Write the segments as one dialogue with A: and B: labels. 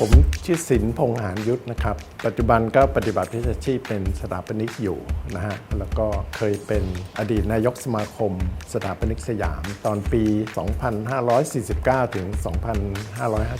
A: ผมชื่อศิลป์พงษ์หานยุทธนะครับ ปัจจุบันก็ปฏิบัติวิชาชีพเป็นสถาปนิกอยู่นะฮะ แล้วก็เคยเป็นอดีตนายกสมาคม สถาปนิกสยาม ตอนปี 2549 ถึง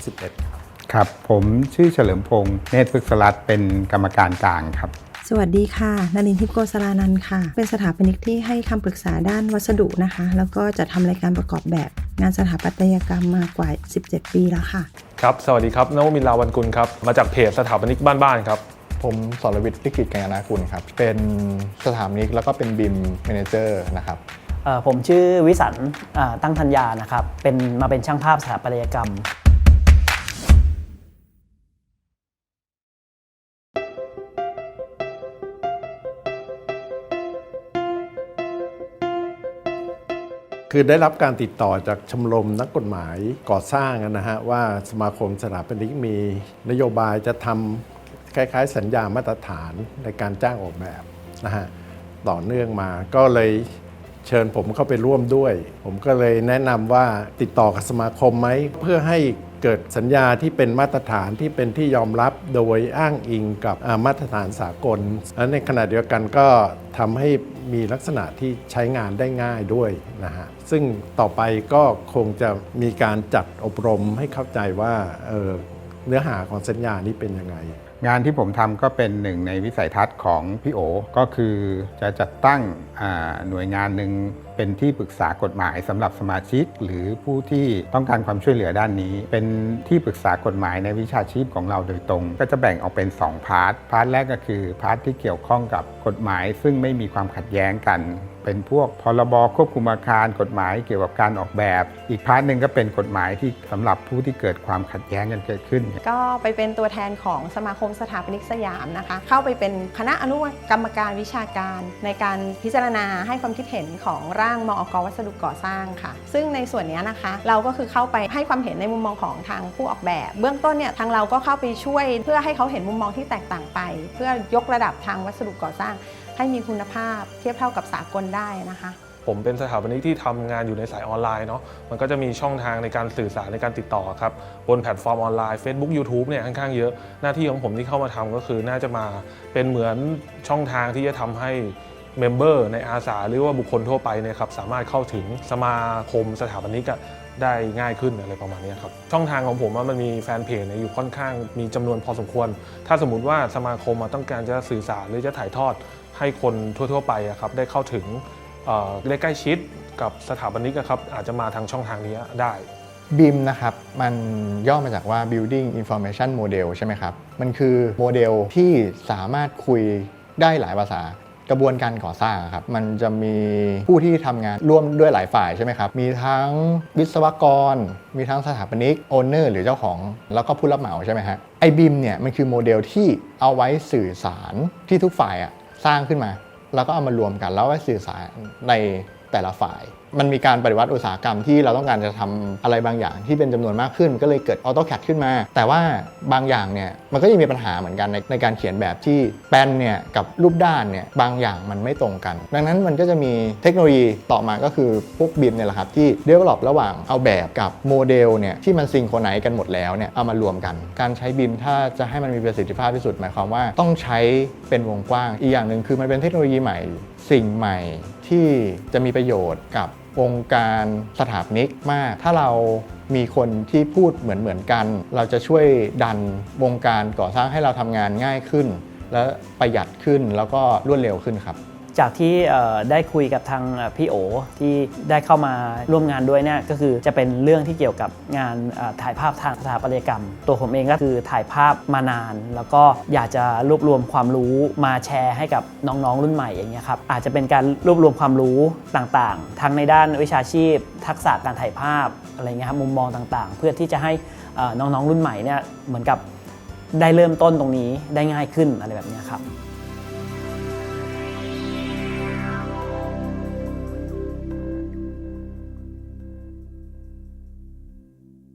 A: 2551
B: ครับ ผมชื่อเฉลิมพงษ์เนตรพฤกษรัตน์เป็นกรรมการกลางครับ
C: สวัสดีค่ะนารินทิพย์โกสรานันท์ค่ะ เป็นสถาปนิกที่ให้คำปรึกษาด้านวัสดุนะคะ แล้วก็จะทำรายการประกอบแบบ งานสถาปัตยกรรมมากว่า 17 ปีแล้วค่ะ
D: ครับ สวัสดีครับนวมินทร์ลาวันกุลครับ มาจากเพจสถาปนิกบ้านๆครับ
E: ผมสรวิทย์ลิขิตกัญญานากุลครับ เป็นสถาปนิกแล้วก็เป็นบิมเมนเจอร์นะครับ
F: เอ่อผมชื่อวิสันต์อ่าตั้งธัญญานะครับ เป็นมาเป็นช่างภาพสถาปัตยกรรม
A: คือได้รับการติดต่อจากชมรมนักกฎหมายก่อสร้างนะฮะว่าสมาคมสถาปนิกมีนโยบายจะทำคล้ายๆ สัญญามาตรฐานในการจ้างออกแบบนะฮะต่อเนื่องมาก็เลยเชิญผมเข้าไปร่วมด้วย ผมก็เลยแนะนำว่าติดต่อกับสมาคมไหมเพื่อให้ เกิดสัญญาที่เป็นมาตรฐานที่เป็นที่ยอมรับโดยอ้างอิงกับมาตรฐานสากล และในขณะเดียวกันก็ทำให้มีลักษณะที่ใช้งานได้ง่ายด้วยนะฮะซึ่งต่อไปก็คงจะมีการจัดอบรมให้เข้าใจว่าเออเนื้อหาของสัญญานี้เป็นยังไง
B: งานที่ผมทำก็เป็นหนึ่งในวิสัยทัศน์ของพี่โอ ก็คือจะจัดตั้งหน่วยงานหนึ่งเป็นที่ปรึกษากฎหมายสำหรับสมาชิก หรือผู้ที่ต้องการความช่วยเหลือด้านนี้ เป็นที่ปรึกษากฎหมายในวิชาชีพของเราโดยตรง ก็จะแบ่งออกเป็น 2 พาร์ท พาร์ทแรกก็คือพาร์ทที่เกี่ยวข้องกับกฎหมาย ซึ่งไม่มีความขัดแย้งกัน เป็นพวกพรบควบคุมอาคารกฎหมายเกี่ยวกับการออกแบบ อีกพาร์ทหนึ่งก็เป็นกฎหมายที่สำหรับผู้ที่เกิดความขัดแย้งกันเกิดขึ้น
G: ก็ไปเป็นตัวแทนของสมาคมสถาปนิกสยามนะคะ เข้าไปเป็นคณะอนุกรรมการวิชาการ ในการพิจารณาให้ความคิดเห็นของร่างมอกวัสดุก่อสร้างค่ะ ซึ่งในส่วนนี้นะคะ เราก็คือเข้าไปให้ความเห็นในมุมมองของทางผู้ออกแบบ เบื้องต้นเนี่ยทางเราก็เข้าไปช่วย เพื่อให้เขาเห็นมุมมองที่แตกต่างไป เพื่อยกระดับทางวัสดุก่อสร้าง ให้มีคุณภาพเทียบเท่ากับสากลได้นะคะ
D: ผมเป็นสถาปนิกที่ทำงานอยู่ในสายออนไลน์เนาะ มันก็จะมีช่องทางในการสื่อสารในการติดต่อครับ บนแพลตฟอร์มออนไลน์ Facebook YouTube เนี่ยค่อนข้างเยอะ หน้าที่ของผมที่เข้ามาทำก็คือน่าจะมาเป็นเหมือนช่องทางที่จะทำให้เมมเบอร์ในอาสาหรือว่าบุคคลทั่วไปเนี่ยครับสามารถเข้าถึงสมาคมสถาปนิกได้ง่ายขึ้นอะไรประมาณนี้ครับ ช่องทางของผมว่ามันมีแฟนเพจเนี่ยอยู่ค่อนข้างมีจำนวนพอสมควร ถ้าสมมติว่าสมาคมต้องการจะสื่อสารหรือจะถ่ายทอด ให้คนทั่วๆไปครับได้เข้าถึงได้ใกล้ชิดกับสถาปนิกครับอาจจะมาทางช่องทางนี้ได้
E: บิมนะครับมันย่อมาจากว่า Building Information Model ใช่ไหมครับ มันคือโมเดลที่สามารถคุยได้หลายภาษากระบวนการก่อสร้างครับ มันจะมีผู้ที่ทำงานร่วมด้วยหลายฝ่ายใช่ไหมครับ มีทั้งวิศวกร มีทั้งสถาปนิกโอนเนอร์หรือเจ้าของ แล้วก็ผู้รับเหมาใช่ไหมฮะไอบิมเนี่ยมันคือโมเดลที่เอาไว้สื่อสารที่ทุกฝ่ายอะ สร้างขึ้นมา แล้วก็เอามารวมกันแล้วไปสื่อสารใน แต่ละฝ่าย มันมีการปฏิวัติอุตสาหกรรมที่เราต้องการจะทำอะไรบางอย่างที่เป็นจำนวนมากขึ้น ก็เลยเกิด AutoCAD ขึ้นมา แต่ว่าบางอย่างเนี่ยมันก็ยังมีปัญหาเหมือนกันในในการเขียนแบบที่แปลนเนี่ยกับรูปด้านเนี่ยบางอย่างมันไม่ตรงกัน ดังนั้นมันก็จะมีเทคโนโลยีต่อมาก็คือพวกบิมเนี่ยแหละครับที่ develop ระหว่างเอาแบบกับโมเดลเนี่ยที่มันซิงโครไนซ์กันหมดแล้วเนี่ยเอามารวมกัน การใช้บิมถ้าจะให้มันมีประสิทธิภาพที่สุดหมายความว่าต้องใช้เป็นวงกว้าง อีกอย่างหนึ่งคือมันเป็นเทคโนโลยีใหม่ สิ่งใหม่ที่จะมีประโยชน์กับองค์การสถาปนิกมาก ถ้าเรามีคนที่พูดเหมือนเหมือนๆกัน เราจะช่วยดันวงการก่อสร้างให้เราทำงานง่ายขึ้น และประหยัดขึ้นแล้วก็รวดเร็วขึ้นครับ
F: จากที่ได้คุยกับทางพี่โอที่ได้เข้ามาร่วมงานด้วยเนี่ยก็คือจะเป็นเรื่องที่เกี่ยวกับงานถ่ายภาพทางสถาปัตยกรรม ตัวผมเองก็คือถ่ายภาพมานาน แล้วก็อยากจะรวบรวมความรู้มาแชร์ให้กับน้องๆรุ่นใหม่อย่างเงี้ยครับอาจจะเป็นการรวบรวมความรู้ต่างๆ ทั้งในด้านวิชาชีพ ทักษะการถ่ายภาพอะไรเงี้ยครับมุมมองต่างๆ เพื่อที่จะให้เอ่อน้องๆรุ่นใหม่เนี่ยเหมือนกับได้เริ่มต้นตรงนี้ได้ง่ายขึ้นอะไรแบบนี้ครับ